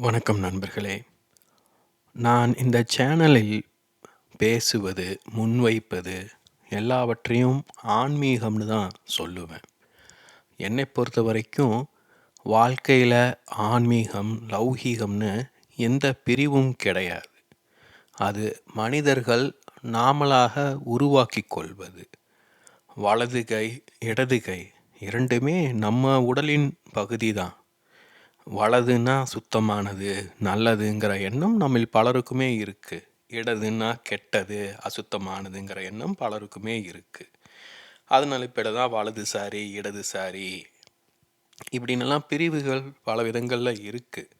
வணக்கம் நண்பர்களே. நான் இந்த சேனலில் பேசுவது, முன்வைப்பது எல்லாவற்றையும் ஆன்மீகம்னு தான் சொல்லுவேன். என்னை பொறுத்த வரைக்கும் வாழ்க்கையில் ஆன்மீகம், லௌகீகம்னு எந்த பிரிவும் கிடையாது. அது மனிதர்கள் நாமளாக உருவாக்கி கொள்வது. வலது கை, இடது கை இரண்டுமே நம்ம உடலின் பகுதி தான். வலதுன்னா சுத்தமானது, நல்லதுங்கிற எண்ணம் நம்மில் பலருக்குமே இருக்குது இடதுன்னா கெட்டது, அசுத்தமானதுங்கிற எண்ணம் பலருக்குமே இருக்குது அதனால இப்போ தான் வலதுசாரி, இடதுசாரி இப்படின்லாம் பிரிவுகள் பல விதங்களில் இருக்குது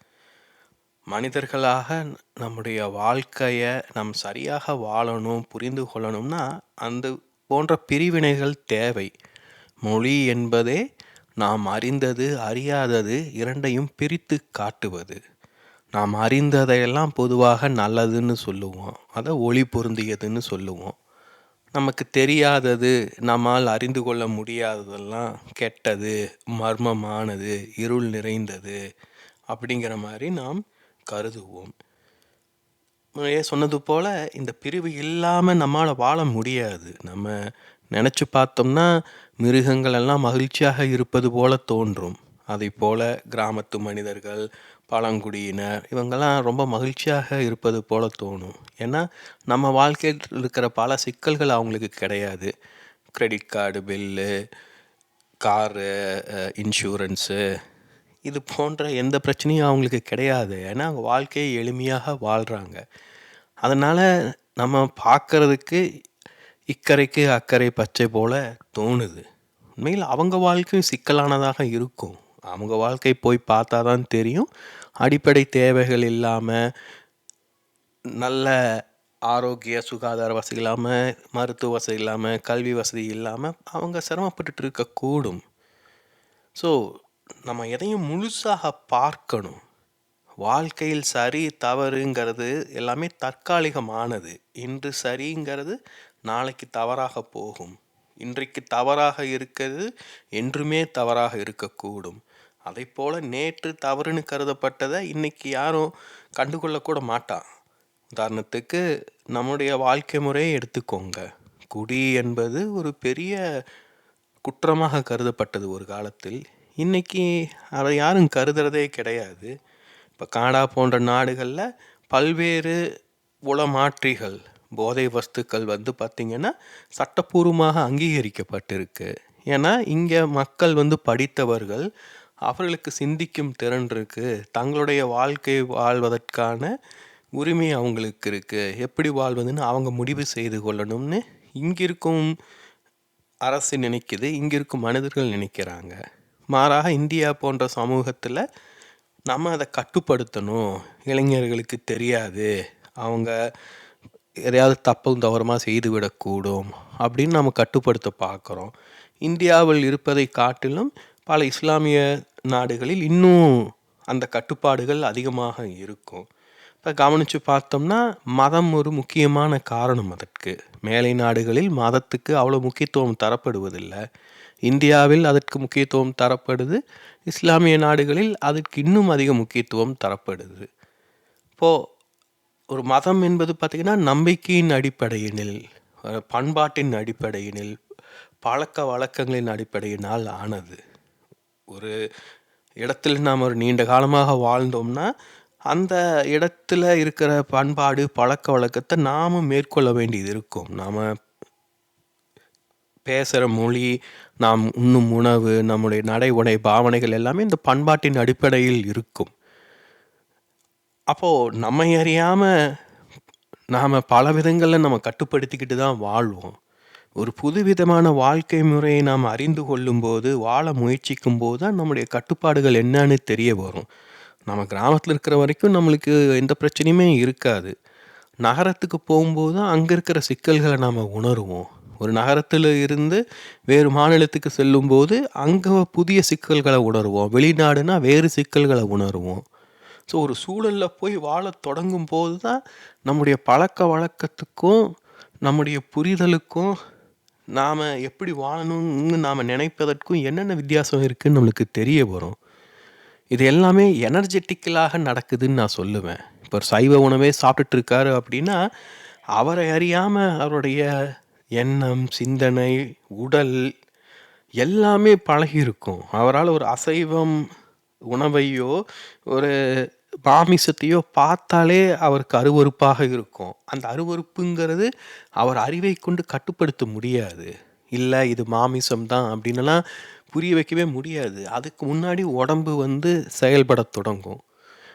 மனிதர்களாக நம்முடைய வாழ்க்கையை நாம் சரியாக வாழணும், புரிந்து கொள்ளணும்னா, அந்த போன்ற பிரிவினைகள் தேவை. மொழி என்பதே நாம் அறிந்தது, அறியாதது இரண்டையும் பிரித்து காட்டுவது. நாம் அறிந்ததையெல்லாம் பொதுவாக நல்லதுன்னு சொல்லுவோம். அதை ஒளி பொருந்தியதுன்னு சொல்லுவோம். நமக்கு தெரியாதது, நம்மால் அறிந்து கொள்ள முடியாததெல்லாம் கெட்டது, மர்மமானது, இருள் நிறைந்தது அப்படிங்கிற மாதிரி நாம் கருதுவோம். முன்னாடியே சொன்னது போல் இந்த பிரிவு இல்லாமல் நம்மால வாழ முடியாது. நம்ம நினச்சி பார்த்தோம்னா, மிருகங்கள் எல்லாம் மகிழ்ச்சியாக இருப்பது போல தோன்றும். அதைப்போல கிராமத்து மனிதர்கள், பழங்குடியினர் இவங்கெல்லாம் ரொம்ப மகிழ்ச்சியாக இருப்பது போல தோணும். ஏன்னா, நம்ம வாழ்க்கையில் இருக்கிற பல சிக்கல்கள் அவங்களுக்கு கிடையாது. Credit card bill, car insurance இது போன்ற எந்த பிரச்சனையும் அவங்களுக்கு கிடையாது. ஏன்னா, அவங்க வாழ்க்கையை எளிமையாக வாழ்கிறாங்க அதனால் நம்ம பார்க்கறதுக்கு இக்கரைக்கு அக்கரை பச்சை போல தோணுது. உண்மையில் அவங்க வாழ்க்கையும் சிக்கலானதாக இருக்கும். அவங்க வாழ்க்கை போய் பார்த்தா தான் தெரியும். அடிப்படை தேவைகள் இல்லாமல் நல்ல ஆரோக்கிய, சுகாதார வசதி இல்லாமல் மருத்துவ வசதி இல்லாமல் கல்வி வசதி இல்லாமல் அவங்க சிரமப்பட்டுட்டு இருக்கக்கூடும். ஸோ, நம்ம எதையும் முழுசாக பார்க்கணும். வாழ்க்கையில் சரி, தவறுங்கிறது எல்லாமே தற்காலிகமானது. இன்று சரிங்கிறது நாளைக்கு தவறாக போகும். இன்றைக்கு தவறாக இருக்கிறது என்றுமே தவறாக இருக்கக்கூடும். அதைப்போல நேற்று தவறுன்னு கருதப்பட்டதை இன்னைக்கு யாரும் கண்டுகொள்ளக்கூட மாட்டான். உதாரணத்துக்கு நம்முடைய வாழ்க்கை முறையை எடுத்துக்கோங்க. குடி என்பது ஒரு பெரிய குற்றமாக கருதப்பட்டது ஒரு காலத்தில். இன்றைக்கி அதை யாரும் கருதுறதே கிடையாது. இப்போ கனடா போன்ற நாடுகளில் பல்வேறு உளமாற்றிகள், போதை வஸ்துக்கள் வந்து பார்த்திங்கன்னா சட்டப்பூர்வமாக அங்கீகரிக்கப்பட்டிருக்கு. ஏன்னா, இங்கே மக்கள் வந்து படித்தவர்கள். அவர்களுக்கு சிந்திக்கும் திறன் இருக்குது தங்களுடைய வாழ்க்கை வாழ்வதற்கான உரிமை அவங்களுக்கு இருக்குது எப்படி வாழ்வதுன்னு அவங்க முடிவு செய்து கொள்ளணும்னு இங்கிருக்கும் அரசு நினைக்குது. இங்கிருக்கும் மனிதர்கள் நினைக்கிறாங்க. மாறாக இந்தியா போன்ற சமூகத்தில் நம்ம அதை கட்டுப்படுத்தணும். இளைஞர்களுக்கு தெரியாது. அவங்க எதையாவது தப்பும் தவறுமாக செய்துவிடக்கூடும். அப்படின்னு நம்ம கட்டுப்படுத்த பார்க்குறோம். இந்தியாவில் இருப்பதை காட்டிலும் பல இஸ்லாமிய நாடுகளில் இன்னும் அந்த கட்டுப்பாடுகள் அதிகமாக இருக்கும். இப்போ கவனிச்சு பார்த்தோம்னா, மதம் ஒரு முக்கியமான காரணம் அதற்கு. மேலை நாடுகளில் மதத்துக்கு அவ்வளோ முக்கியத்துவம் தரப்படுவதில்லை இந்தியாவில் அதற்கு முக்கியத்துவம் தரப்படுது. இஸ்லாமிய நாடுகளில் அதற்கு இன்னும் அதிக முக்கியத்துவம் தரப்படுது. இப்போது ஒரு மதம் என்பது பார்த்தீங்கன்னா, நம்பிக்கையின் அடிப்படையினில், பண்பாட்டின் அடிப்படையினில், பழக்க வழக்கங்களின் அடிப்படையினால் ஆனது. ஒரு இடத்தில் நாம் ஒரு நீண்ட காலமாக வாழ்ந்தோம்னா, அந்த இடத்துல இருக்கிற பண்பாடு, பழக்க வழக்கத்தை நாமும் மேற்கொள்ள வேண்டியது இருக்கும். நாம் பேசுகிற மொழி, நாம் உண்ணும் உணவு, நம்முடைய நடை, உடை, பாவனைகள் எல்லாமே இந்த பண்பாட்டின் அடிப்படையில் இருக்கும். அப்போ நம்மை அறியாமல் நாம் பல விதங்களில் நம்ம கட்டுப்படுத்திக்கிட்டு தான் வாழ்வோம். ஒரு புதுவிதமான வாழ்க்கை முறையை நாம் அறிந்து கொள்ளும்போது, வாழ முயற்சிக்கும்போது தான் நம்முடைய கட்டுப்பாடுகள் என்னன்னு தெரிய வரும். நம்ம கிராமத்தில் இருக்கிற வரைக்கும் நம்மளுக்கு எந்த பிரச்சனையுமே இருக்காது. நகரத்துக்கு போகும்போது தான் அங்கே இருக்கிற சிக்கல்களை நாம் உணருவோம். ஒரு நகரத்தில் இருந்து வேறு மாநிலத்துக்கு செல்லும்போது, அங்கே புதிய சிக்கல்களை உணருவோம். வெளிநாடுனா வேறு சிக்கல்களை உணருவோம். ஸோ, ஒரு சூழலில் போய் வாழத் தொடங்கும்போது தான் நம்முடைய பழக்க வழக்கத்துக்கும் நம்முடைய புரிதலுக்கும், நாம் எப்படி வாழணும்னு நாம் நினைப்பதற்கும் என்னென்ன வித்தியாசம் இருக்குதுன்னு நம்மளுக்கு தெரிய வரும். இது எல்லாமே எனர்ஜெட்டிக்கலாக நடக்குதுன்னு நான் சொல்லுவேன். இப்போ ஒரு சைவ உணவே சாப்பிட்டுட்டு இருக்காரு அப்படின்னா, அவரை அறியாமல் அவருடைய எண்ணம், சிந்தனை, உடல் எல்லாமே பழகியிருக்கும். அவரால் ஒரு அசைவம் உணவையோ, ஒரு மாமிசத்தையோ பார்த்தாலே அவருக்கு அருவருப்பாக இருக்கும். அந்த அருவருப்புங்கிறது அவர் அறிவை கொண்டு கட்டுப்படுத்த முடியாது. இல்லை இது மாமிசம் தான் அப்படின்னுலாம் புரிய வைக்கவே முடியாது. அதுக்கு முன்னாடி உடம்பு வந்து செயல்பட தொடங்கும்.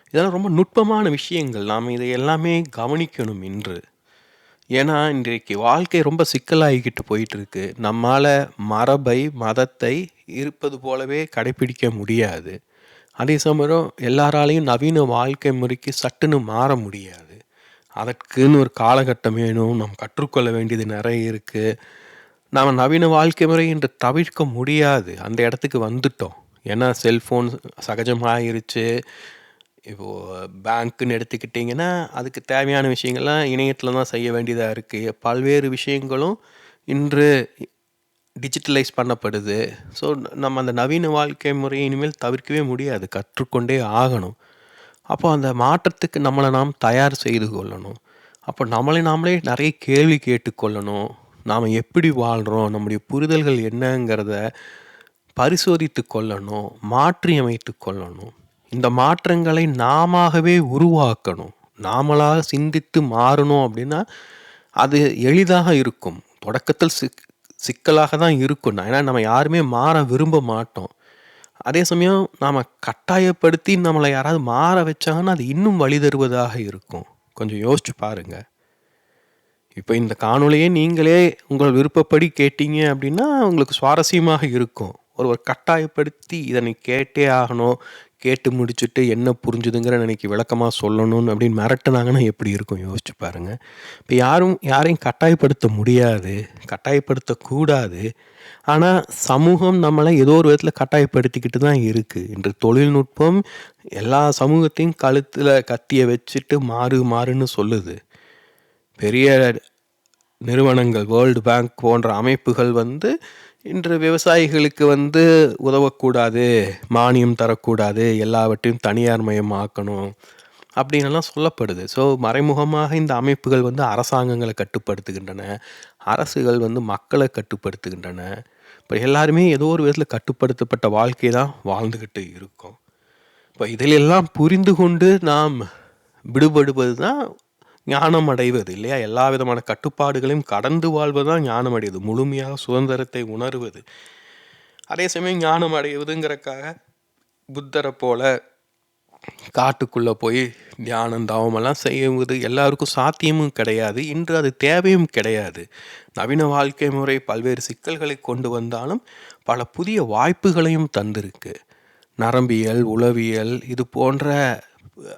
இதெல்லாம் ரொம்ப நுட்பமான விஷயங்கள். நாம் இதை எல்லாமே கவனிக்கணும் இன்று. ஏன்னா, இன்றைக்கு வாழ்க்கை ரொம்ப சிக்கலாகிக்கிட்டு போயிட்டுருக்கு. நம்மால் மரபை, மதத்தை இருப்பது போலவே கடைப்பிடிக்க முடியாது. அதே சமயம் எல்லாராலையும் நவீன வாழ்க்கை முறைக்கு சட்டுன்னு மாற முடியாது. அதற்குன்னு ஒரு காலகட்டம் வேணும். நாம் கற்றுக்கொள்ள வேண்டியது நிறைய இருக்குது நாம் நவீன வாழ்க்கை முறை என்று தவிர்க்க முடியாது. அந்த இடத்துக்கு வந்துட்டோம். ஏன்னா, செல்ஃபோன் சகஜமாகிருச்சு இப்போ பேங்க்குன்னு எடுத்துக்கிட்டிங்கன்னா, அதுக்கு தேவையான விஷயங்கள்லாம் இணையத்தில் தான் செய்ய வேண்டியதாக இருக்குது பல்வேறு விஷயங்களும் இன்று டிஜிட்டலைஸ் பண்ணப்படுது. ஸோ, நம்ம அந்த நவீன வாழ்க்கை முறையை இனிமேல் தவிர்க்கவே முடியாது. கற்றுக்கொண்டே ஆகணும். அப்போ அந்த மாற்றத்துக்கு நம்மள நாம் தயார் செய்து கொள்ளணும். அப்போ நம்மளை நாமளே நெறைய கேள்வி கேட்டுக்கொள்ளணும். நாம எப்படி வாழ்றோம்? நம்முடைய புரிதல்கள் என்னங்கிறத பரிசோதித்துக் கொள்ளணும். மாற்றியமைத்துக் கொள்ளணும். இந்த மாற்றங்களை நாமாகவே உருவாக்கணும். நாமளாக சிந்தித்து மாறணும் அப்படின்னா, அது எளிதாக இருக்கும். தொடக்கத்தில் சிக் சிக்கலாக தான் இருக்கும். ஏன்னா, நம்ம யாருமே மாற விரும்ப மாட்டோம். அதே சமயம் நாம் கட்டாயப்படுத்தி நம்மளை யாராவது மாற வச்சாங்கன்னா, அது இன்னும் வழி தருவதாக இருக்கும். கொஞ்சம் யோசிச்சு பாருங்க. இப்போ இந்த காணொலியே நீங்களே உங்கள் விருப்பப்படி கேட்டீங்க அப்படின்னா, உங்களுக்கு சுவாரஸ்யமாக இருக்கும். ஒருவர் கட்டாயப்படுத்தி இதனை நீ கேட்டே ஆகணும். கேட்டு முடிச்சுட்டு என்ன புரிஞ்சுதுங்கிற எனக்கு விளக்கமாக சொல்லணும்னு அப்படின்னு மிரட்டுனாங்கன்னா எப்படி இருக்கும் யோசிச்சு பாருங்க. இப்போ யாரும் யாரையும் கட்டாயப்படுத்த முடியாது. கட்டாயப்படுத்தக்கூடாது. ஆனால் சமூகம் நம்மளை ஏதோ ஒரு விதத்தில் கட்டாயப்படுத்திக்கிட்டு தான் இருக்குது இன்று தொழில்நுட்பம் எல்லா சமூகத்தையும் கழுத்தில் கத்திய வச்சுட்டு மாறு மாறுன்னு சொல்லுது. பெரிய நிறுவனங்கள் வேர்ல்டு பேங்க் போன்ற அமைப்புகள் வந்து இன்று விவசாயிகளுக்கு வந்து உதவக்கூடாது. மானியம் தரக்கூடாது. எல்லாவற்றையும் தனியார் மயமாக்கணும். அப்படின்லாம் சொல்லப்படுது. ஸோ, மறைமுகமாக இந்த அமைப்புகள் வந்து அரசாங்கங்களை கட்டுப்படுத்துகின்றன. அரசுகள் வந்து மக்களை கட்டுப்படுத்துகின்றன. இப்போ எல்லாருமே ஏதோ ஒரு விதத்தில் கட்டுப்படுத்தப்பட்ட வாழ்க்கை தான் வாழ்ந்துக்கிட்டு இருக்கோம். இப்போ இதிலெல்லாம் புரிந்து கொண்டு நாம் விடுபடுவது தான் ஞானம் அடைவது இல்லையா? எல்லா விதமான கட்டுப்பாடுகளையும் கடந்து வாழ்வது தான் ஞானம் அடைவது. முழுமையாக சுதந்திரத்தை உணர்வது. அதே சமயம் ஞானம் அடைவதுங்கிறக்காக புத்தரை போல காட்டுக்குள்ளே போய் தியானம், தவமெல்லாம் செய்வது எல்லாருக்கும் சாத்தியமும் கிடையாது. இன்று அது தேவையும் கிடையாது. நவீன வாழ்க்கை முறை பல்வேறு சிக்கல்களை கொண்டு வந்தாலும், பல புதிய வாய்ப்புகளையும் தந்திருக்கு. நரம்பியல், உளவியல் இது போன்ற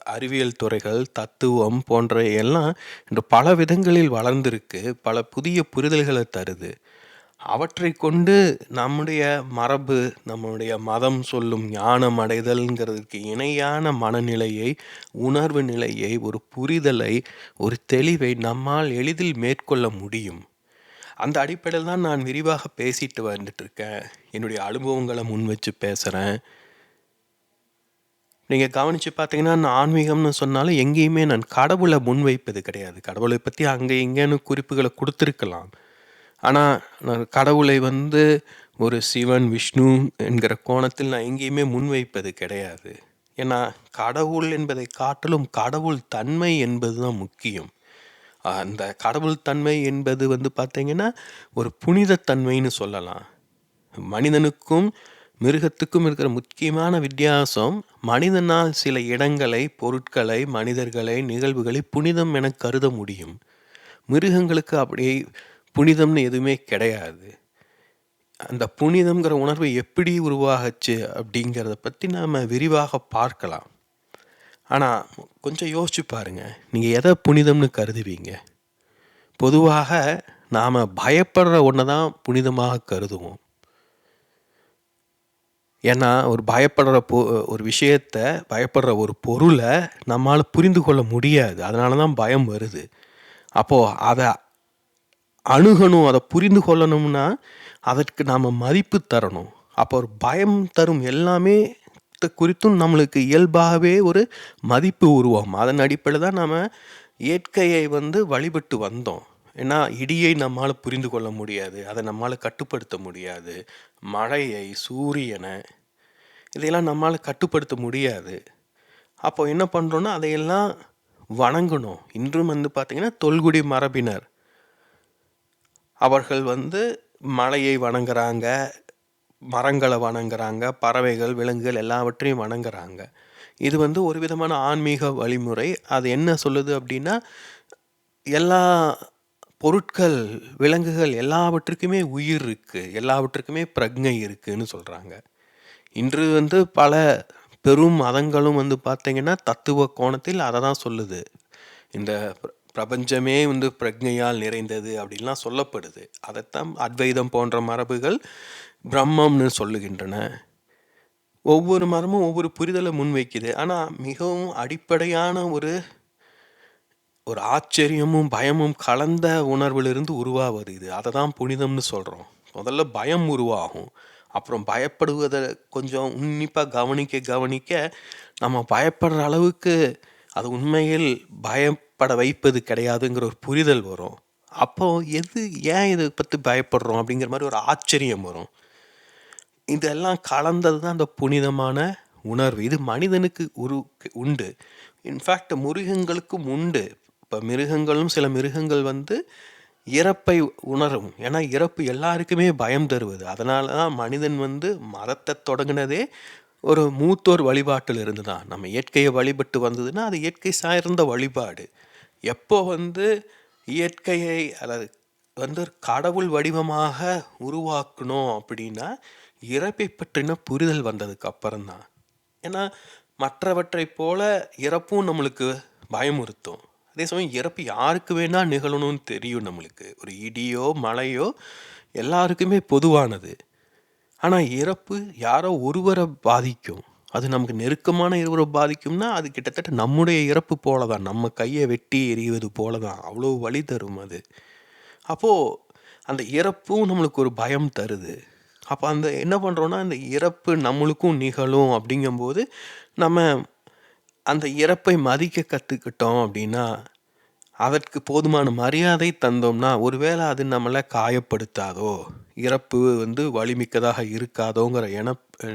அறிவியல் துறைகள், தத்துவம் போன்ற எல்லாம் இன்று பல விதங்களில் வளர்ந்திருக்கு. பல புதிய புரிதல்களை தருது. அவற்றை கொண்டு நம்முடைய மரபு, நம்முடைய மதம் சொல்லும் ஞானம் அடைதல்ங்கிறதுக்கு இணையான மனநிலையை, உணர்வு நிலையை, ஒரு புரிதலை, ஒரு தெளிவை நம்மால் எளிதில் மேற்கொள்ள முடியும். அந்த அடிப்படையில் தான் நான் விரிவாக பேசிட்டு வந்துட்டுருக்கேன். என்னுடைய அனுபவங்களை முன் வச்சு பேசுகிறேன் நீங்கள் கவனித்து பார்த்தீங்கன்னா, நான் ஆன்மீகம்னு சொன்னாலும் எங்கேயுமே நான் கடவுளை முன்வைப்பது கிடையாது. கடவுளை பற்றி அங்கே இங்கேன்னு குறிப்புகளை கொடுத்துருக்கலாம் ஆனால் நான் கடவுளை வந்து ஒரு சிவன், விஷ்ணு என்கிற கோணத்தில் நான் எங்கேயுமே முன்வைப்பது கிடையாது. ஏன்னா, கடவுள் என்பதை காட்டிலும் கடவுள் தன்மை என்பது தான் முக்கியம். அந்த கடவுள் தன்மை என்பது வந்து பார்த்திங்கன்னா ஒரு புனித தன்மைன்னு சொல்லலாம். மனிதனுக்கும், மிருகத்துக்கும் இருக்கிற முக்கியமான வித்தியாசம், மனிதனால் சில இடங்களை, பொருட்களை, மனிதர்களை, நிகழ்வுகளை புனிதம் என கருத முடியும். மிருகங்களுக்கு அப்படி புனிதம்னு எதுவுமே கிடையாது. அந்த புனிதம்ங்கிற உணர்வு எப்படி உருவாகுச்சு அப்படிங்கிறத பற்றி நாம் விரிவாக பார்க்கலாம். ஆனால் கொஞ்சம் யோசிச்சு பாருங்கள் நீங்கள் எதை புனிதம்னு கருதுவீங்க? பொதுவாக நாம் பயப்படுற ஒன்றை தான் புனிதமாக கருதுவோம். ஏன்னா, ஒரு பயப்படுற பொ ஒரு விஷயத்த, பயப்படுற ஒரு பொருளை நம்மளால் புரிந்து கொள்ள முடியாது. அதனால தான் பயம் வருது. அப்போது அதை அணுகணும், அதை புரிந்து கொள்ளணும்னா, அதற்கு நாம் மதிப்பு தரணும். அப்போ ஒரு பயம் தரும் எல்லாமே குறித்தும் நம்மளுக்கு இயல்பாகவே ஒரு மதிப்பு உருவாகும் அதன் அடிப்படையில் தான் நம்ம இயற்கையை வந்து வழிபட்டு வந்தோம் ஏன்னா இடியை நம்மால் புரிந்து கொள்ள முடியாது. அதை நம்மால் கட்டுப்படுத்த முடியாது. மழையை சூரியனை இதையெல்லாம் நம்மால் கட்டுப்படுத்த முடியாது. அப்போ என்ன பண்ணுறோன்னா அதையெல்லாம் வணங்கணும். இன்றும் வந்து பார்த்திங்கன்னா தொல்குடி மரபினர். அவர்கள் வந்து மலையை வணங்குறாங்க மரங்களை வணங்குறாங்க பறவைகள் விலங்குகள் எல்லாவற்றையும் வணங்குறாங்க. இது வந்து ஒரு விதமான ஆன்மீக வழிமுறை. அது என்ன சொல்லுது அப்படின்னா எல்லா பொருட்கள் விலங்குகள் எல்லாவற்றுக்குமே உயிர் இருக்குது எல்லாவற்றுக்குமே பிரக்ஞை இருக்குதுன்னு சொல்கிறாங்க இன்று வந்து பல பெரும் மதங்களும் வந்து பார்த்திங்கன்னா தத்துவ கோணத்தில் அதை தான் சொல்லுது. இந்த பிரபஞ்சமே வந்து பிரக்ஞையால் நிறைந்தது அப்படின்லாம் சொல்லப்படுது. அதைத்தான் அத்வைதம் போன்ற மரபுகள் பிரம்மம்னு சொல்லுகின்றன. ஒவ்வொரு மரமும் ஒவ்வொரு புரிதலை முன்வைக்குது. ஆனால் மிகவும் அடிப்படையான ஒரு ஒரு ஆச்சரியமும் பயமும் கலந்த உணர்விலிருந்து உருவாவது இது. அதை தான் புனிதம்னு சொல்கிறோம் முதல்ல பயம் உருவாகும். அப்புறம் பயப்படுவதை கொஞ்சம் உன்னிப்பாக கவனிக்க கவனிக்க நம்ம பயப்படுற அளவுக்கு அது உண்மையில் பயப்பட வைப்பது கிடையாதுங்கிற ஒரு புரிதல் வரும். அப்போ எது ஏன் இதை பற்றி பயப்படுறோம் அப்படிங்கிற மாதிரி ஒரு ஆச்சரியம் வரும். இதெல்லாம் கலந்தது தான் அந்த புனிதமான உணர்வு. இது மனிதனுக்கு உரு உண்டு. இன்ஃபேக்ட் முருகங்களுக்கும் உண்டு. இப்போ மிருகங்களும் சில மிருகங்கள் வந்து இறப்பை உணரும். ஏன்னா இறப்பு எல்லாருக்குமே பயம் தருவது. அதனால தான் மனிதன் வந்து மதத்தை தொடங்கினதே ஒரு மூத்தோர் வழிபாட்டில் இருந்து தான் நம்ம இயற்கையை வழிபட்டு வந்ததுன்னா அது இயற்கை சார்ந்த வழிபாடு. எப்போ வந்து இயற்கையை அல்லது வந்து ஒரு கடவுள் வடிவமாக உருவாக்கணும் அப்படின்னா இறப்பை பற்றின புரிதல் வந்ததுக்கு அப்புறம்தான். ஏன்னா மற்றவற்றைப் போல இறப்பும் நம்மளுக்கு பயமுறுத்தும். அதே சமயம் இறப்பு யாருக்கு வேணால் நிகழணும்னு தெரியும் நம்மளுக்கு. ஒரு இடியோ மழையோ எல்லாருக்குமே பொதுவானது. ஆனால் இறப்பு யாரோ ஒருவரை பாதிக்கும். அது நமக்கு நெருக்கமான இருவரை பாதிக்கும்னா அது கிட்டத்தட்ட நம்முடைய இறப்பு போல தான் நம்ம கையை வெட்டி எறிவது போல தான் அவ்வளோ வலி தரும் அது. அப்போது அந்த இறப்பும் நம்மளுக்கு ஒரு பயம் தருது. அப்போ அந்த என்ன பண்ணுறோன்னா அந்த இறப்பு நம்மளுக்கும் நிகழும் அப்படிங்கும்போது நம்ம அந்த இறப்பை மதிக்க கற்றுக்கிட்டோம் அப்படின்னா அதற்கு போதுமான மரியாதை தந்தோம்னா ஒருவேளை அது நம்மளை காயப்படுத்தாதோ இறப்பு வந்து வலிமிக்கதாக இருக்காதோங்கிற என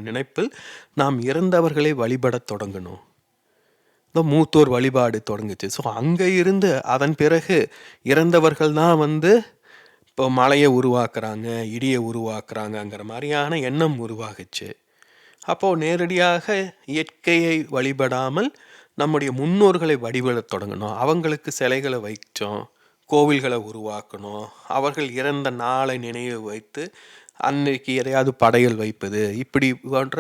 நினைப்பில் நாம் இறந்தவர்களை வழிபடத் தொடங்கணும். இந்த மூத்தோர் வழிபாடு தொடங்குச்சு. ஸோ அங்கே இருந்து அதன் பிறகு இறந்தவர்கள் தான் வந்து இப்போ மலையை உருவாக்குறாங்க இடியை உருவாக்குறாங்கங்கிற மாதிரியான எண்ணம் உருவாகுச்சு. அப்போது நேரடியாக இயற்கையை வழிபடாமல் நம்முடைய முன்னோர்களை வழிபடத் தொடங்கணும். அவங்களுக்கு சிலைகளை வைச்சோம் கோவில்களை உருவாக்கணும். அவர்கள் இறந்த நாளை நினைவு வைத்து அன்னைக்கு எதையாவது படையல் வைப்பது இப்படி போன்ற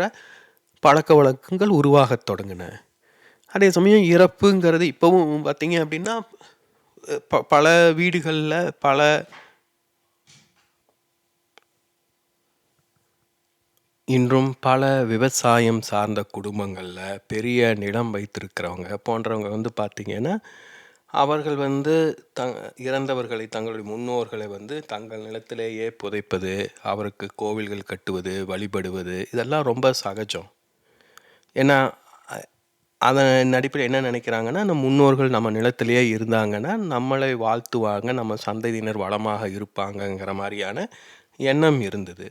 பழக்க வழக்கங்கள் உருவாகத் தொடங்கின. அதே சமயம் இறப்புங்கிறது இப்போவும் பார்த்தீங்க அப்படின்னா ப பல வீடுகளில் பல இன்றும் பல விவசாயம் சார்ந்த குடும்பங்களில் பெரிய நிலம் வைத்திருக்கிறவங்க போன்றவங்க வந்து பார்த்திங்கன்னா அவர்கள் வந்து த இறந்தவர்களை தங்களுடைய முன்னோர்களை வந்து தங்கள் நிலத்திலேயே புதைப்பது அவருக்கு கோவில்கள் கட்டுவது வழிபடுவது இதெல்லாம் ரொம்ப சகஜம். ஏன்னா அ- அதன் அடிப்படையில் என்ன நினைக்கிறாங்கன்னா நம்ம முன்னோர்கள் நம்ம நிலத்திலேயே இருந்தாங்கன்னா நம்மளை வாழ்த்துவாங்க நம்ம சந்ததியினர் வளமாக இருப்பாங்கங்கிற மாதிரியான எண்ணம் இருந்தது.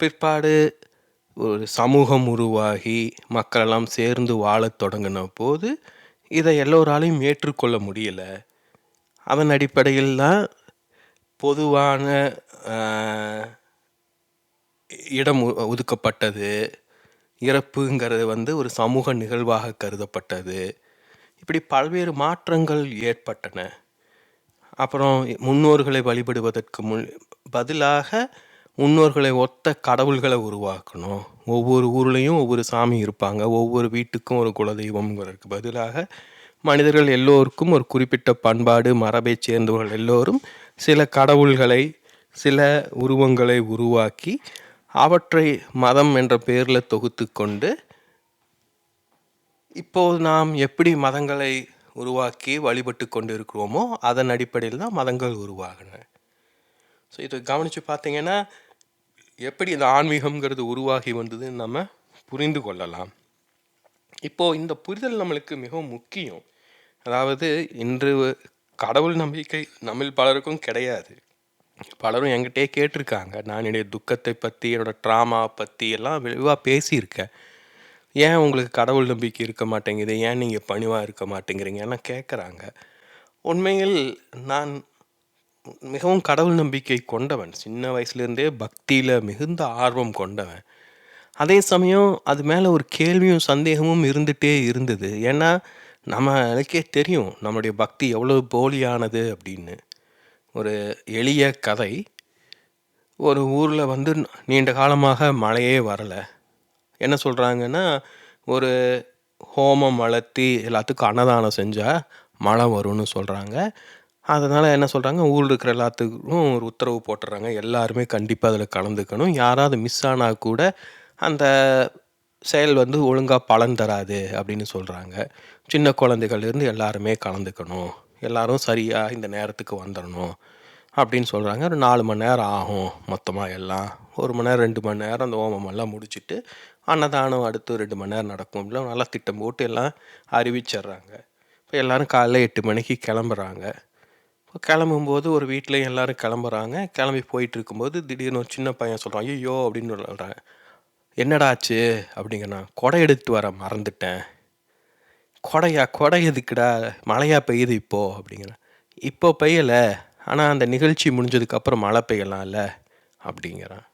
பிற்பாடு ஒரு சமூகம் உருவாகி மக்களெல்லாம் சேர்ந்து வாழத் தொடங்கின போது இதை எல்லோராலையும் ஏற்றுக்கொள்ள முடியல. அதன் அடிப்படையில் தான் பொதுவான இடம் ஒ- ஒதுக்கப்பட்டது. இறப்புங்கிறது வந்து ஒரு சமூக நிகழ்வாக கருதப்பட்டது. இப்படி பல்வேறு மாற்றங்கள் ஏற்பட்டன. அப்புறம் முன்னோர்களை வழிபடுவதற்கு முன் பதிலாக முன்னோர்களை ஒத்த கடவுள்களை உருவாக்கணும். ஒவ்வொரு ஊர்லேயும் ஒவ்வொரு சாமி இருப்பாங்க. ஒவ்வொரு வீட்டுக்கும் ஒரு குலதெய்வம்ங்கிறதுக்கு பதிலாக மனிதர்கள் எல்லோருக்கும் ஒரு குறிப்பிட்ட பண்பாடு மரபை சேர்ந்தவர்கள் எல்லோரும் சில கடவுள்களை சில உருவங்களை உருவாக்கி அவற்றை மதம் என்ற பெயரில் தொகுத்து கொண்டு இப்போது நாம் எப்படி மதங்களை உருவாக்கி வழிபட்டு கொண்டு இருக்கிறோமோ அதன் அடிப்படையில் தான் மதங்கள் உருவாகின. ஸோ இதை கவனித்து பார்த்தீங்கன்னா எப்படி இந்த ஆன்மீகம்ங்கிறது உருவாகி வந்ததுன்னு நம்ம புரிந்து கொள்ளலாம். இப்போது இந்த புரிதல் நம்மளுக்கு மிகவும் முக்கியம். அதாவது இன்று கடவுள் நம்பிக்கை நம்மில் பலருக்கும் கிடையாது. பலரும் என்கிட்டயே கேட்டிருக்காங்க. நான் என்னுடைய துக்கத்தை பற்றி என்னோடய ட்ராமா பற்றி எல்லாம் விரிவாக பேசியிருக்கேன். ஏன் உங்களுக்கு கடவுள் நம்பிக்கை இருக்க மாட்டேங்குது? ஏன் நீங்கள் பணிவாக இருக்க மாட்டேங்கிறீங்க எல்லாம் கேட்குறாங்க உண்மையில் நான் மிகவும் கடவுள் நம்பிக்கை கொண்டவன். சின்ன வயசுலேருந்தே பக்தியில் மிகுந்த ஆர்வம் கொண்டவன். அதே சமயம் அது மேலே ஒரு கேள்வியும் சந்தேகமும் இருந்துகிட்டே இருந்தது. ஏன்னா நம்மளுக்கே தெரியும் நம்முடைய பக்தி எவ்வளோ போலியானது அப்படின்னு. ஒரு எளிய கதை. ஒரு ஊரில் வந்து நீண்ட காலமாக மழையே வரலை. என்ன சொல்கிறாங்கன்னா ஒரு ஹோமம் வளர்த்தி எல்லாத்துக்கும் அன்னதானம் செஞ்சால் மழை வரும்னு சொல்கிறாங்க அதனால் என்ன சொல்கிறாங்க ஊரில் இருக்கிற எல்லாத்துக்கும் ஒரு உத்தரவு போட்டுடுறாங்க எல்லாருமே கண்டிப்பாக அதில் கலந்துக்கணும். யாராவது மிஸ் ஆனால் கூட அந்த செயல் வந்து ஒழுங்காக பலன் தராது அப்படின்னு சொல்கிறாங்க சின்ன குழந்தைகள்லேருந்து எல்லாருமே கலந்துக்கணும். எல்லாரும் சரியாக இந்த நேரத்துக்கு வந்துடணும் அப்படின்னு சொல்கிறாங்க ஒரு நாலு மணி நேரம் ஆகும் மொத்தமாக எல்லாம். ஒரு மணி நேரம் ரெண்டு மணி நேரம் அந்த ஓமமெல்லாம் முடிச்சுட்டு அன்னதானம் அடுத்து ரெண்டு மணி நேரம் நடக்கும். இல்லை நல்லா திட்டம் போட்டு எல்லாம் அறிவிச்சிட்றாங்க. இப்போ எல்லோரும் காலையில் எட்டு மணிக்கு கிளம்புறாங்க. கிளம்பும்போது ஒரு வீட்டில் எல்லோரும் கிளம்புறாங்க. கிளம்பி போயிட்டு இருக்கும்போது திடீர்னு ஒரு சின்ன பையன் சொல்கிறான் ஐயோ அப்படின்னு சொல்கிறேன் என்னடா ஆச்சு? அப்படிங்கண்ணா கொடை எடுத்து வர மறந்துட்டேன். கொடையா கொடை எதுக்குடா? மழையா பெய்யுது இப்போது அப்படிங்கிறேன். இப்போ பெய்யலை ஆனால் அந்த நிகழ்ச்சி முடிஞ்சதுக்கப்புறம் மழை பெய்யலாம்ல? அப்படிங்கிறான்.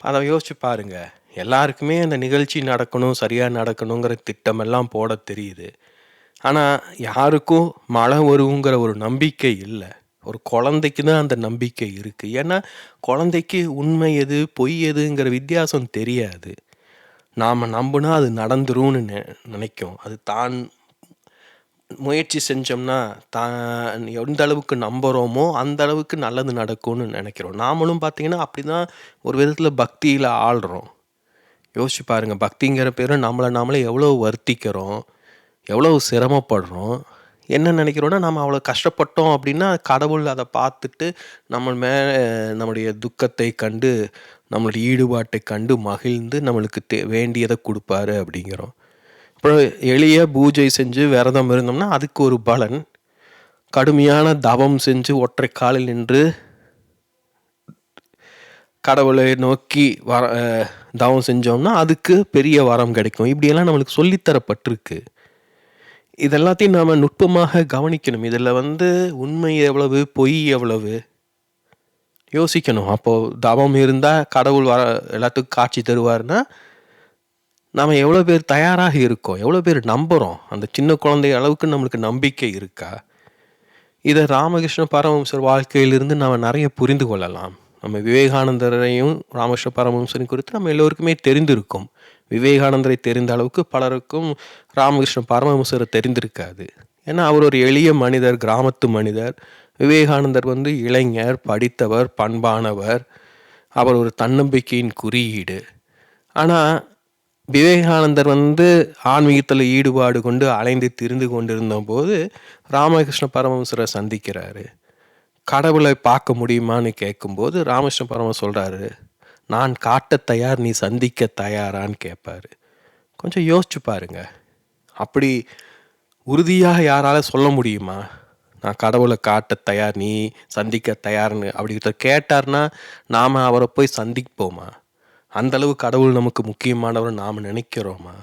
அதை யோசிச்சு பாருங்க. எல்லாருக்குமே அந்த நிகழ்ச்சி நடக்கணும் சரியாக நடக்கணுங்கிற திட்டமெல்லாம் போட தெரியுது. ஆனால் யாருக்கும் மழை வருங்கிற ஒரு நம்பிக்கை இல்லை. ஒரு குழந்தைக்கு தான் அந்த நம்பிக்கை இருக்குது ஏன்னா குழந்தைக்கு உண்மை எது பொய் எதுங்கிற வித்தியாசம் தெரியாது. நாம் நம்பினா அது நடந்துரும்னு நெ நினைக்கும். அது தான் முயற்சி செஞ்சோம்னா தான் எந்த அளவுக்கு நம்புகிறோமோ அந்த அளவுக்கு நல்லது நடக்கும்னு நினைக்கிறோம். நாமளும் பார்த்திங்கன்னா அப்படி தான் ஒரு விதத்தில் பக்தியில் ஆள்றோம். யோசிச்சு பாருங்கள் பக்திங்கிற பேரும் நம்மளை நாமளே எவ்வளோ வருத்திக்கிறோம். எவ்வளோ சிரமப்படுறோம் என்ன நினைக்கிறோன்னா நம்ம அவ்வளோ கஷ்டப்பட்டோம் அப்படின்னா கடவுள் அதை பார்த்துட்டு நம்ம மேலே நம்முடைய துக்கத்தை கண்டு நம்மளுடைய ஈடுபாட்டை கண்டு மகிழ்ந்து நம்மளுக்கு தே வேண்டியதை கொடுப்பாரு அப்படிங்கிறோம். அப்புறம் எளிய பூஜை செஞ்சு விரதம் இருந்தோம்னா அதுக்கு ஒரு பலன். கடுமையான தவம் செஞ்சு ஒற்றை காலில் நின்று கடவுளை நோக்கி வர தவம் செஞ்சோம்னா அதுக்கு பெரிய வரம் கிடைக்கும். இப்படியெல்லாம் நம்மளுக்கு சொல்லித்தரப்பட்டிருக்கு. இதெல்லாத்தையும் நாம் நுட்பமாக கவனிக்கணும். இதில் வந்து உண்மை எவ்வளவு பொய் எவ்வளவு யோசிக்கணும். அப்போது தவம் இருந்தால் கடவுள் வர எல்லாத்துக்கும் காட்சி தருவார்னா நாம் எவ்வளோ பேர் தயாராக இருக்கோம் எவ்வளோ பேர் நம்புகிறோம் அந்த சின்ன குழந்தை அளவுக்கு நம்மளுக்கு நம்பிக்கை இருக்கா? இதை ராமகிருஷ்ண பரமஹம்சர் வாழ்க்கையிலிருந்து நாம் நிறைய புரிந்து கொள்ளலாம். நம்ம விவேகானந்தரையும் ராமகிருஷ்ண பரமஹம்சரையும் குறித்து நம்ம எல்லோருக்குமே தெரிந்திருக்கும். விவேகானந்தரை தெரிந்த அளவுக்கு பலருக்கும் ராமகிருஷ்ண பரமஹம்சரை தெரிந்திருக்காது. ஏன்னா அவர் ஒரு எளிய மனிதர் கிராமத்து மனிதர். விவேகானந்தர் வந்து இளைஞர் படித்தவர் பண்பானவர். அவர் ஒரு தன்னம்பிக்கையின் குறியீடு. ஆனால் விவேகானந்தர் வந்து ஆன்மீகத்தில் ஈடுபாடு கொண்டு அலைந்து திரிந்து கொண்டிருந்த போது ராமகிருஷ்ண பரமஹம்சரை சந்திக்கிறாரு. கடவுளை பார்க்க முடியுமான்னு கேட்கும்போது ராமகிருஷ்ண பரம சொல்கிறாரு நான் காட்ட தயார் நீ சந்திக்க தயாரான்னு கேட்பாரு கொஞ்சம் யோசிச்சு பாருங்க. அப்படி உறுதியாக யாரால் சொல்ல முடியுமா? நான் கடவுளை காட்ட தயார் நீ சந்திக்க தயார்னு அப்படி கேட்டார்னா நாம் அவரை போய் சந்திப்போமா? அந்தளவு கடவுள் நமக்கு முக்கியமானவர் நாம் நினைக்கிறோமா?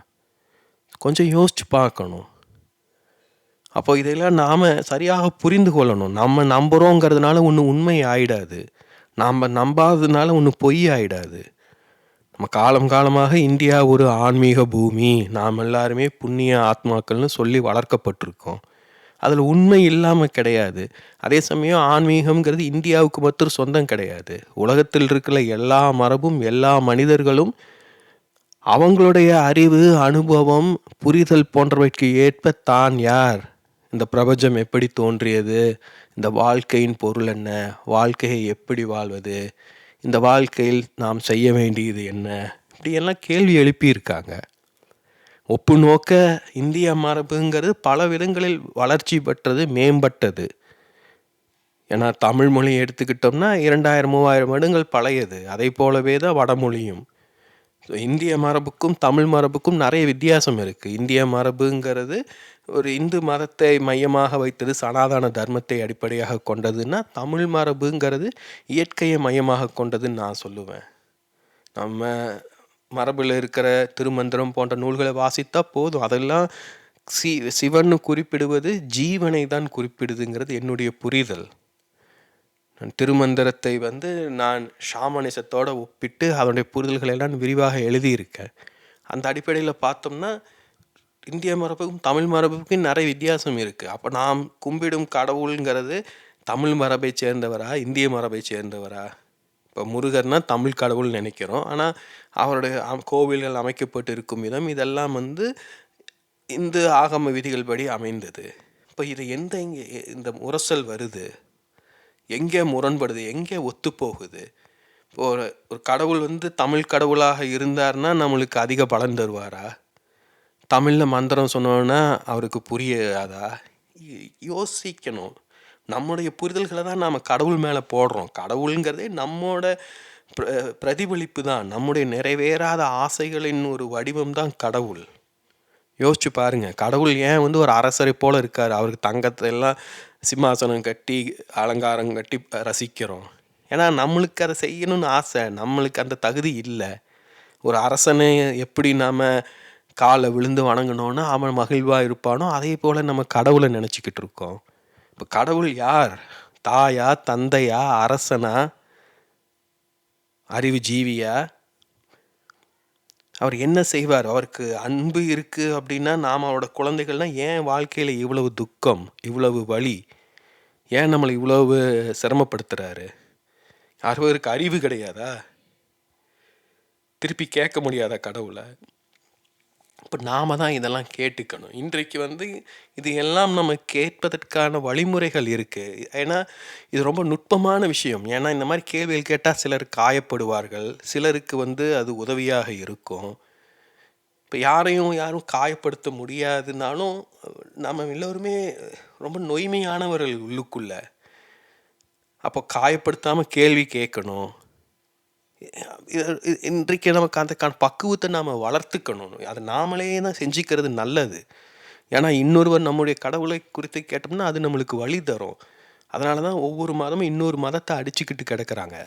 கொஞ்சம் யோசிச்சு பார்க்கணும். அப்போ இதெல்லாம் நாம் சரியாக புரிந்து கொள்ளணும். நம்ம நம்புகிறோங்கிறதுனால ஒன்று உண்மை ஆயிடாது. நாம் நம்பாததுனால ஒன்று பொய் ஆயிடாது. நம்ம காலம் காலமாக இந்தியா ஒரு ஆன்மீக பூமி. நாம் எல்லாருமே புண்ணிய ஆத்மாக்கள்னு சொல்லி வளர்க்கப்பட்டிருக்கோம். அதில் உண்மை இல்லாமல் கிடையாது. அதே சமயம் ஆன்மீகம்ங்கிறது இந்தியாவுக்கு மட்டும் சொந்தம் கிடையாது. உலகத்தில் இருக்கிற எல்லா மரபும் எல்லா மனிதர்களும் அவங்களுடைய அறிவு அனுபவம் புரிதல் போன்றவைக்கு ஏற்ப தான் யார்? இந்த பிரபஞ்சம் எப்படி தோன்றியது? இந்த வாழ்க்கையின் பொருள் என்ன? வாழ்க்கையை எப்படி வாழ்வது? இந்த வாழ்க்கையில் நாம் செய்ய வேண்டியது என்ன? இப்படியெல்லாம் கேள்வி எழுப்பியிருக்காங்க. ஒப்பு நோக்க இந்திய மரபுங்கிறது பல விதங்களில் வளர்ச்சி பெற்றது மேம்பட்டது. ஏன்னா தமிழ் மொழி எடுத்துக்கிட்டோம்னா இரண்டாயிரம் மூவாயிரம் வருடங்கள் பழையது. அதை போலவே தான் வடமொழியும். இந்திய மரபுக்கும் தமிழ் மரபுக்கும் நிறைய வித்தியாசம் இருக்குது இந்திய மரபுங்கிறது ஒரு இந்து மதத்தை மையமாக வைத்தது சனாதன தர்மத்தை அடிப்படையாக கொண்டதுன்னா தமிழ் மரபுங்கிறது இயற்கையை மையமாக கொண்டதுன்னு நான் சொல்லுவேன். நம்ம மரபில் இருக்கிற திருமந்திரம் போன்ற நூல்களை வாசித்தா போதும். அதெல்லாம் சி சிவன் குறிப்பிடுவது ஜீவனை தான் குறிப்பிடுதுங்கிறது என்னுடைய புரிதல். நான் திருமந்திரத்தை வந்து நான் ஷாமனிசத்தோடு ஒப்பிட்டு அதனுடைய புரிதல்களை நான் விரிவாக எழுதியிருக்கேன். அந்த அடிப்படையில் பார்த்தோம்னா இந்திய மரபுக்கும் தமிழ் மரபுக்கும் நிறைய வித்தியாசம் இருக்குது அப்போ நாம் கும்பிடும் கடவுளுங்கிறது தமிழ் மரபை சேர்ந்தவரா இந்திய மரபை சேர்ந்தவரா? இப்போ முருகர்னா தமிழ் கடவுள் நினைக்கிறோம். ஆனால் அவருடைய கோவில்கள் அமைக்கப்பட்டு இருக்கும் விதம் இதெல்லாம் வந்து இந்து ஆகம விதிகள் படி அமைந்தது. இப்போ இது எந்த இங்கே இந்த உரசல் வருது? எங்கே முரண்படுது எங்கே ஒத்து போகுது இப்போ ஒரு ஒரு கடவுள் வந்து தமிழ் கடவுளாக இருந்தார்னா நம்மளுக்கு அதிக பலன் தருவாரா? தமிழில் மந்திரம் சொன்னோன்னா அவருக்கு புரியாதா? யோசிக்கணும். நம்முடைய புரிதல்களை தான் நாம் கடவுள் மேலே போடுறோம். கடவுளுங்கிறதே நம்மோட பிர பிரதிபலிப்பு தான். நம்முடைய நிறைவேறாத ஆசைகளின் ஒரு வடிவம் தான் கடவுள். யோசிச்சு பாருங்கள் கடவுள் ஏன் வந்து ஒரு அரசரை போல் இருக்கார்? அவருக்கு தங்கத்தை எல்லாம் சிம்மாசனம் கட்டி அலங்காரம் கட்டி ரசிக்கிறோம். ஏன்னா நம்மளுக்கு அதை செய்யணும்னு ஆசை. நம்மளுக்கு அந்த தகுதி இல்லை. ஒரு அரசனை எப்படி நாம் காலை விழுந்து வணங்கணும்னா அவன் மகிழ்வாக இருப்பானோ அதே போல் நம்ம கடவுளை நினச்சிக்கிட்டு இருக்கோம். இப்போ கடவுள் யார்? தாயா தந்தையா அரசனா? அறிவு ஜீவியா? அவர் என்ன செய்வார்? அவருக்கு அன்பு இருக்குது அப்படின்னா நாம் அவரோட குழந்தைகள்னால் ஏன் வாழ்க்கையில் இவ்வளவு துக்கம் இவ்வளவு வலி? ஏன் நம்மளை இவ்வளவு சிரமப்படுத்துகிறாரு அவருக்கு அறிவு கிடையாதா? திருப்பி கேட்க முடியாதா கடவுளை. இப்போ நாம தான் இதெல்லாம் கேட்டுக்கணும். இன்றைக்கு வந்து இது எல்லாம் நம்ம கேட்பதற்கான வழிமுறைகள் இருக்குது ஏன்னா இது ரொம்ப நுட்பமான விஷயம். ஏன்னா இந்த மாதிரி கேள்விகள் கேட்டால் சிலர் காயப்படுவார்கள். சிலருக்கு வந்து அது உதவியாக இருக்கும். இப்போ யாரையும் யாரும் காயப்படுத்த முடியாதுனாலும் நம்ம எல்லோருமே ரொம்ப நொய்மையானவர்கள் உள்ளுக்குள்ள. அப்போ காயப்படுத்தாமல் கேள்வி கேட்கணும். இன்றைக்கு நமக்கு அதுக்கான பக்குவத்தை நாம் வளர்த்துக்கணும். அதை நாமளே தான் செஞ்சுக்கிறது நல்லது. ஏன்னா இன்னொருவர் நம்முடைய கடவுளை குறித்து கேட்டோம்னா அது நம்மளுக்கு வழி தரும். அதனால தான் ஒவ்வொரு மதமும் இன்னொரு மதத்தை அடிச்சுக்கிட்டு கிடக்குறாங்க.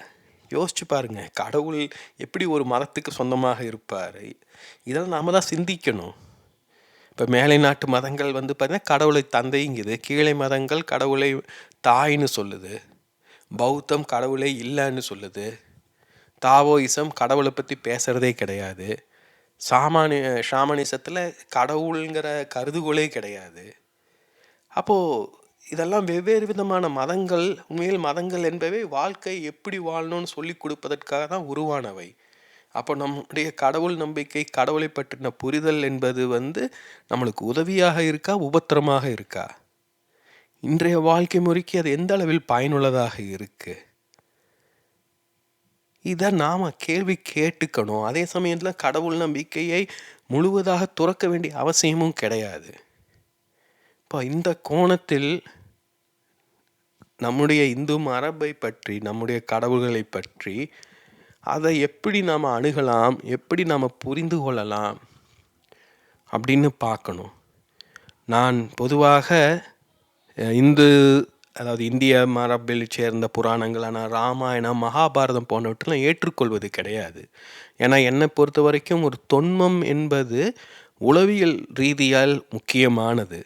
யோசிச்சு பாருங்க. கடவுள் எப்படி ஒரு மதத்துக்கு சொந்தமாக இருப்பார்? இதெல்லாம் நாம் தான் சிந்திக்கணும். இப்போ மேலை நாட்டு மதங்கள் வந்து பார்த்திங்கன்னா கடவுளை தந்தைங்குது கீழே மதங்கள் கடவுளை தாய்ன்னு சொல்லுது. பௌத்தம் கடவுளே இல்லைன்னு சொல்லுது. தாவோயிசம் கடவுளை பற்றி பேசுகிறதே கிடையாது. சாமானிய ஷாமனிசத்தில் கடவுளுங்கிற கருதுகோளே கிடையாது. அப்போது இதெல்லாம் வெவ்வேறு விதமான மதங்கள் உண்மையில் மதங்கள் என்பவை வாழ்க்கை எப்படி வாழணும்னு சொல்லி கொடுப்பதற்காக தான் உருவானவை. அப்போ நம்முடைய கடவுள் நம்பிக்கை கடவுளை பற்றின புரிதல் என்பது வந்து நம்மளுக்கு உதவியாக இருக்கா உபத்திரமாக இருக்கா? இன்றைய வாழ்க்கை முறைக்கு அது எந்த அளவில் பயனுள்ளதாக இருக்கு? இதை நாம் கேள்வி கேட்டுக்கணும். அதே சமயத்தில் கடவுள் நம்பிக்கையை முழுவதாக துறக்க வேண்டிய அவசியமும் கிடையாது. இப்போ இந்த கோணத்தில் நம்முடைய இந்து மரபை பற்றி நம்முடைய கடவுள்களை பற்றி அதை எப்படி நாம் அணுகலாம் எப்படி நாம் புரிந்து கொள்ளலாம் அப்படின்னு பார்க்கணும். நான் பொதுவாக இந்து அதாவது இந்திய மரபில் சேர்ந்த புராணங்களான ராமாயணம் மகாபாரதம் போன்றவற்றெல்லாம் ஏற்றுக்கொள்வது கிடையாது. ஏன்னா என்னை பொறுத்த வரைக்கும் ஒரு தொன்மம் என்பது உளவியல் ரீதியால் முக்கியமானது.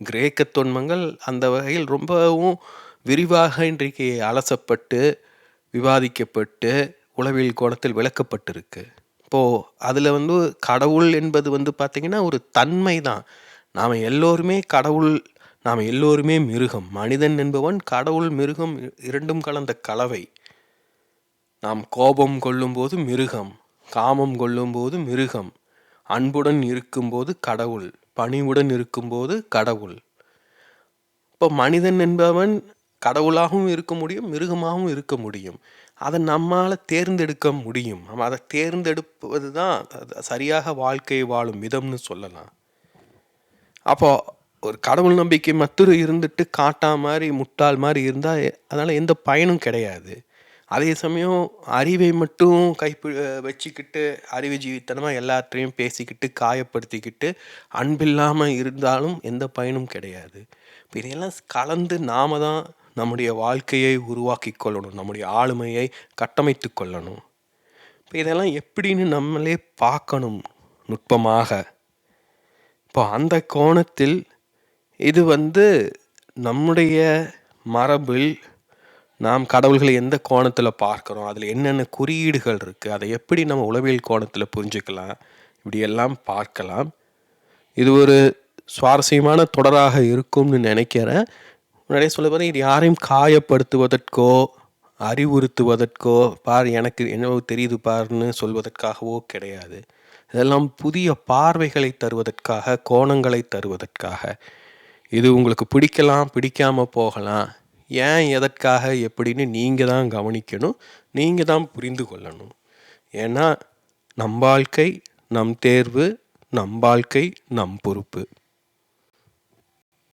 கிரேக்க தொன்மங்கள் அந்த வகையில் ரொம்பவும் விரிவாக இன்றைக்கு அலசப்பட்டு விவாதிக்கப்பட்டு உளவியல் கோணத்தில் விளக்கப்பட்டிருக்கு. இப்போது அதில் வந்து கடவுள் என்பது வந்து பார்த்திங்கன்னா ஒரு தன்மை தான் நாம் எல்லோருமே கடவுள் நாம் எல்லோருமே மிருகம். மனிதன் என்பவன் கடவுள் மிருகம் இ- இரண்டும் கலந்த கலவை. நாம் கோபம் கொள்ளும்போது மிருகம் காமம் கொள்ளும்போது மிருகம். அன்புடன் இருக்கும்போது கடவுள் பணிவுடன் இருக்கும்போது கடவுள். இப்போ மனிதன் என்பவன் கடவுளாகவும் இருக்க முடியும் மிருகமாகவும் இருக்க முடியும். அதை நம்மால் தேர்ந்தெடுக்க முடியும். நம்ம அதை தேர்ந்தெடுப்பது தான் சரியாக வாழ்க்கை வாழும் விதம்னு சொல்லலாம். அப்போது ஒரு கடவுள் நம்பிக்கை மட்டும் இருந்துட்டு காட்டா மாதிரி முட்டாள் மாதிரி இருந்தால் அதனால் எந்த பயனும் கிடையாது. அதே சமயம் அறிவை மட்டும் கைப்பி வச்சுக்கிட்டு அறிவு ஜீவித்தனமாக எல்லாத்தையும் பேசிக்கிட்டு காயப்படுத்திக்கிட்டு அன்பில்லாமல் இருந்தாலும் எந்த பயனும் கிடையாது. இதையெல்லாம் கலந்து நாம தான் நம்முடைய வாழ்க்கையை உருவாக்கி கொள்ளணும் நம்முடைய ஆளுமையை கட்டமைத்து கொள்ளணும். இப்போ இதெல்லாம் எப்படின்னு நம்மளே பார்க்கணும் நுட்பமாக. இப்போ அந்த கோணத்தில் இது வந்து நம்முடைய மரபில் நாம் கடவுள்களை எந்த கோணத்தில் பார்க்குறோம் அதில் என்னென்ன குறியீடுகள் இருக்குது அதை எப்படி நம்ம உளவியல் கோணத்தில் புரிஞ்சுக்கலாம் இப்படியெல்லாம் பார்க்கலாம். இது ஒரு சுவாரஸ்யமான தொடராக இருக்கும்னு நினைக்கிறேன். முன்னாடியே சொல்ல போனால் இது யாரையும் காயப்படுத்துவதற்கோ அறிவுறுத்துவதற்கோ பார் எனக்கு என்னவோ தெரியுது பாருன்னு சொல்வதற்காகவோ கிடையாது. இதெல்லாம் புதிய பார்வைகளை தருவதற்காக கோணங்களை தருவதற்காக. இது உங்களுக்கு பிடிக்கலாம் பிடிக்காமல் போகலாம். ஏன் எதற்காக எப்படின்னு நீங்கள் தான் கவனிக்கணும் நீங்கள் தான் புரிந்து கொள்ளணும். ஏன்னா நம் வாழ்க்கை நம் தேர்வு நம் வாழ்க்கை நம் பொறுப்பு.